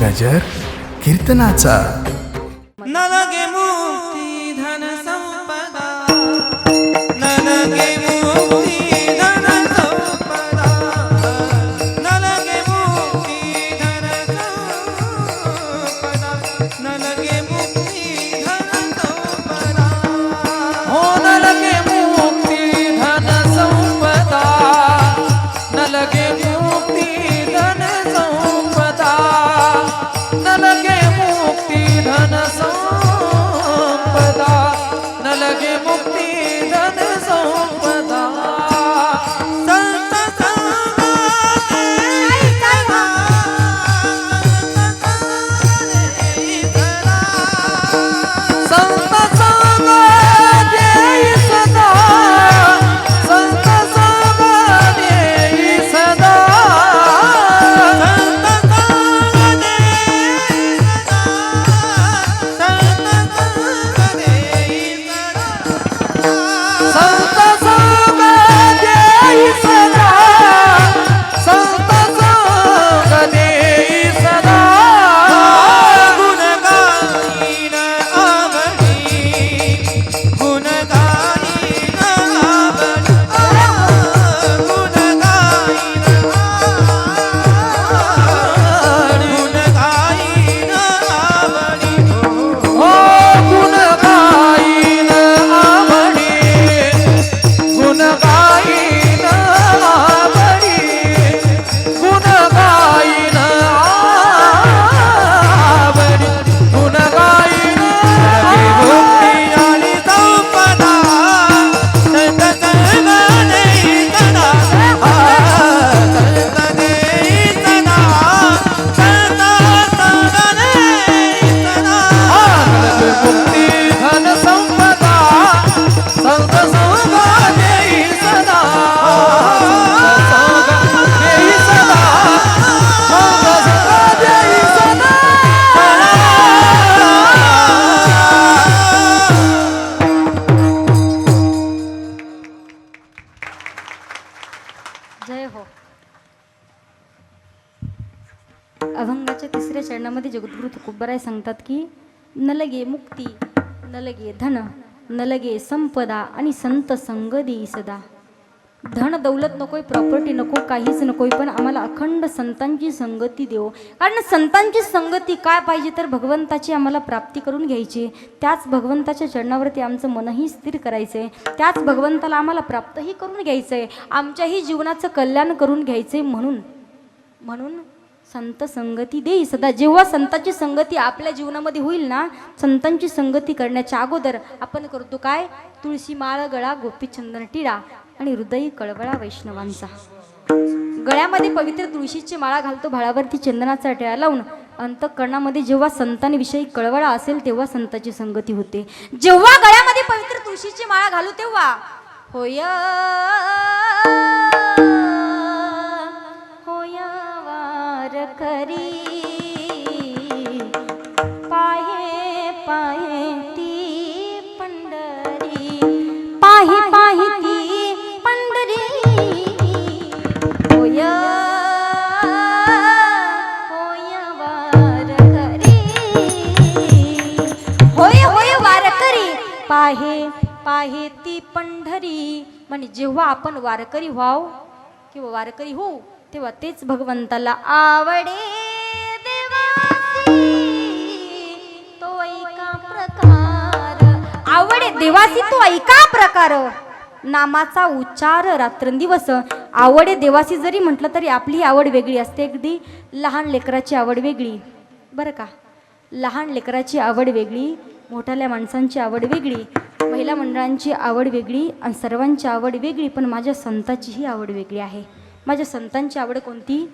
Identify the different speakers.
Speaker 1: गजर कीर्तनाचा.
Speaker 2: जय हो. अभंगाच्या तिसऱ्या चरणामध्ये जगद्गुरु तुकोबराय सांगतात की न लगे मुक्ती न लगे धन न लगे संपदा आणि संत संग सदा. धन दौलत नकोय प्रॉपर्टी नको काहीच नकोय पण आम्हाला अखंड संतांची संगती देव. कारण संतांची संगती काय पाहिजे तर भगवंताची आम्हाला प्राप्ती करून घ्यायची. त्याच भगवंताच्या चरणावरती आमचं मनही स्थिर करायचं आहे त्याच भगवंताला आम्हाला प्राप्तही करून घ्यायचं आहे आमच्याही जीवनाचं कल्याण करून घ्यायचं आहे म्हणून. म्हणून संत संगती देई सदा. जेव्हा संतांची संगती आपल्या जीवनामध्ये होईल ना संतांची संगती करण्याच्या अगोदर आपण करतो काय? तुळशी माळ गळा गोपीचंदन टिळा. आणि हृदयी कळवळा वैष्णवांचा. गळ्यामध्ये पवित्र तुळशीची माळा घालतो भाळावरती चंदनाचा टिळा लावून अंतकरणामध्ये जेव्हा संतांविषयी कळवळा असेल तेव्हा संतांची संगती होते. जेव्हा गळ्यामध्ये पवित्र तुळशीची माळा घालू तेव्हा होय होया वार करी. पंढरी. म्हणजे जेव्हा आपण वारकरी व्हाव किंवा वारकरी होऊ तेव्हा तेच भगवंताला आवडे तो ऐका प्रकार. आवडे देवासी तो ऐका प्रकार. नामाचा उच्चार रात्रंदिवस. आवडे देवासी जरी म्हटलं तरी आपली आवड वेगळी असते अगदी. लहान लेकराची आवड वेगळी. बरं का? लहान लेकराची आवड वेगळी मोठ्याल्या माणसांची आवड वेगळी. महिला मंडळांची आवड वेगळी आणि सर्वांची आवड वेगळी पण माझ्या संताचीही आवड वेगळी आहे. माझ्या संतांची आवड कोणती?